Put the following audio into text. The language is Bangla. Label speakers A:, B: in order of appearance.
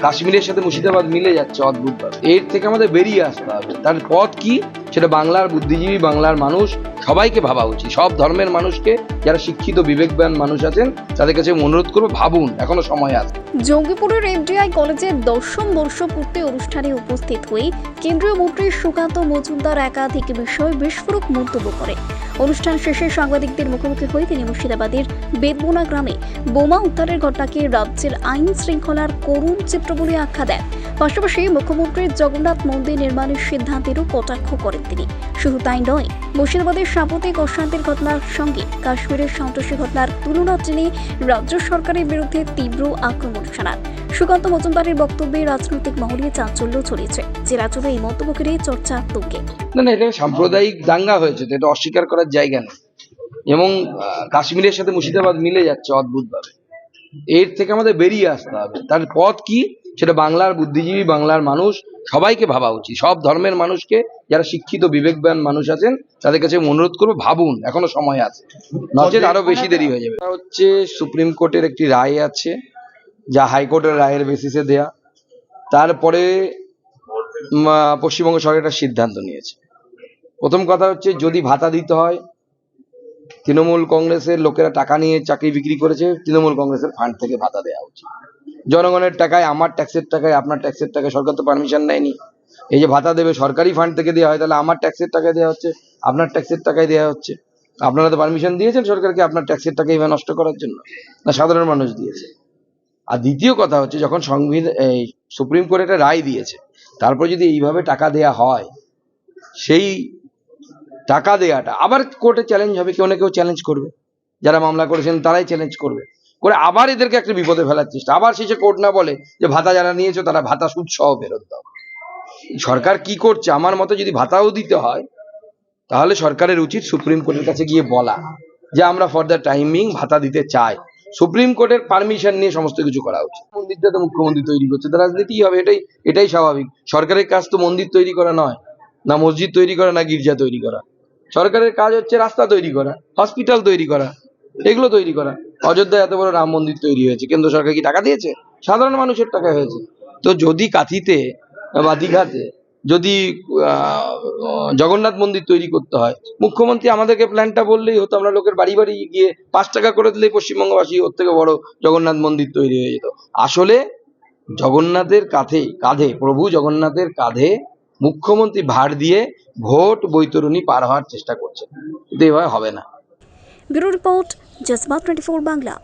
A: কাশ্মীরের সাথে মুর্শিদাবাদ মিলে যাচ্ছে অদ্ভুত এর থেকে আমাদের বেরিয়ে আসতে হবে। তার পথ কি? সেটা বাংলার বুদ্ধিজীবী, বাংলার মানুষ, সবাইকে ভাবা উচিত। সব ধর্মের মানুষকে যারা শিক্ষিত, বিবেকবান মানুষ আছেন, তাদের কাছে অনুরোধ করব, ভাবুন, এখনও সময় আছে।
B: জঙ্গিপুরের এনডিআই কলেজের দশম বর্ষ পূর্তি অনুষ্ঠানে উপস্থিত হয়ে কেন্দ্রীয় মন্ত্রী সুকান্ত মজুমদার একাধিক বিষয়ে বিস্ফোরক মন্তব্য করে। অনুষ্ঠান শেষে সাংবাদিকদের মুখোমুখি হয়ে তিনি মুর্শিদাবাদের বেদবোনা গ্রামে বোমা উদ্ধারের ঘটনাকে রাজ্যের আইন শৃঙ্খলার করুণ চিত্র বলে আখ্যা দেন। পাশাপাশি মুখ্যমন্ত্রীর জগন্নাথ মন্দির নির্মাণের সিদ্ধান্তেরও কটাক্ষ করেন তিনি। শুধু তাই নয়, মুর্শিদাবাদের সাম্প্রতিক অশান্তির ঘটনার সঙ্গে কাশ্মীরের সন্ত্রাসী ঘটনার তুলনা টেনে রাজ্য সরকারের বিরুদ্ধে তীব্র আক্রমণ শানান সুকান্ত মজুমদারের বক্তব্যে রাজনৈতিক মহলে চাঞ্চল্য ছড়িয়েছে। জেলা জুড়ে এই মন্তব্য ঘিরে চর্চা তুঙ্গে।
A: না না, এটা সাম্প্রদায়িক দাঙ্গা হয়েছে এটা অস্বীকার করার জায়গা নেই। এবং কাশ্মীরের সাথে মুর্শিদাবাদ মিলে যাচ্ছে অদ্ভুতভাবে। এর থেকে আমাদের বেরিয়ে আসতে হবে। তার পথ কি? সেটা বাংলার বুদ্ধিজীবী, বাংলার মানুষ, সবাইকে ভাবা উচিত। সব ধর্মের মানুষকে যারা শিক্ষিত, বিবেকবান মানুষ আছেন, তাদের কাছে অনুরোধ করব, ভাবুন, এখনও সময় আছে। নচেত আরও বেশি দেরি হয়ে যাবে। হচ্ছে সুপ্রিম কোর্টের একটি রায় আছে, যা হাইকোর্টের রায়ের বেসিসে দেয়া। তারপরে পশ্চিমবঙ্গ সরকার একটা সিদ্ধান্ত নিয়েছে। প্রথম কথা হচ্ছে, যদি ভাতা দিতে হয় তৃণমূল কংগ্রেসের লোকেরা টাকা নিয়ে চাকরি বিক্রি করেছে, তৃণমূল কংগ্রেসের ফান্ড থেকে ভাতা দেওয়া উচিত জনগণের টাকায়, আমার ট্যাক্সের টাকায়, আপনার ট্যাক্সের টাকায় সরকার তো পারমিশন নেয়নি। এই যে ভাতা দেবে, সরকারি ফান্ড থেকে দেওয়া হয়, তাহলে আমার ট্যাক্সের টাকায় দেওয়া হচ্ছে, আপনার ট্যাক্সের টাকায় দেওয়া হচ্ছে। আপনারা তো পারমিশন দিয়েছেন সরকারকে আপনার ট্যাক্সের টাকা এইভাবে নষ্ট করার জন্য। না, সাধারণ মানুষ দিয়েছে। আর দ্বিতীয় কথা হচ্ছে, যখন সংবিধান এই সুপ্রিম কোর্ট একটা রায় দিয়েছে, তারপর যদি এইভাবে টাকা দেয়া হয়, সেই টাকা দেওয়াটা আবার কোর্টে চ্যালেঞ্জ হবে, কেউ না কেউ চ্যালেঞ্জ করবে। যারা মামলা করেছেন, তারাই চ্যালেঞ্জ করবে। করে আবার এদেরকে একটা বিপদে ফেলার চেষ্টা। আবার শেষে কোর্ট না বলে যে, ভাতা যারা নিয়েছো, তারা ভাতা সুদ সহ ফেরত দাও। সরকার কি করছে? আমার মতে যদি ভাতাও দিতে হয়, তাহলে সরকারের উচিত সুপ্রিম কোর্টের কাছে গিয়ে বলা যে, আমরা ফর দ্য টাইমিং ভাতা দিতে চাই। সুপ্রিম কোর্টের পারমিশন নিয়ে সমস্ত কিছু করা উচিত। মন্দিরটা তো মুখ্যমন্ত্রী তৈরি করছে, তো রাজনীতি হবে, এটাই এটাই স্বাভাবিক। সরকারের কাজ তো মন্দির তৈরি করা নয়, না মসজিদ তৈরি করা, না গির্জা তৈরি করা। সরকারের কাজ হচ্ছে রাস্তা তৈরি করা হসপিটাল তৈরি করা, এগুলো তৈরি করা। অযোধ্যায় এত বড় রাম মন্দির তৈরি হয়েছে, কেন্দ্র সরকার কি টাকা দিয়েছে? সাধারণ মানুষের টাকা হয়েছে। তো যদি কাঁথিতে বা দীঘাতে যদি জগন্নাথ মন্দির তৈরি করতে হয়, মুখ্যমন্ত্রী আমাদেরকে প্ল্যানটা বললেই হতো, আমরা লোকের বাড়ি বাড়ি গিয়ে পাঁচ টাকা করে দিলেই পশ্চিমবঙ্গবাসী ওর থেকে বড় জগন্নাথ মন্দির তৈরি হয়ে যেত। আসলে জগন্নাথের কাঁধে কাঁধে, প্রভু জগন্নাথের কাঁধে মুখ্যমন্ত্রী ভার দিয়ে ভোট বৈতরণী পার হওয়ার চেষ্টা করছে কিন্তু এভাবে হবে না।
B: Bureau report, Jazbaat twenty four Bangla.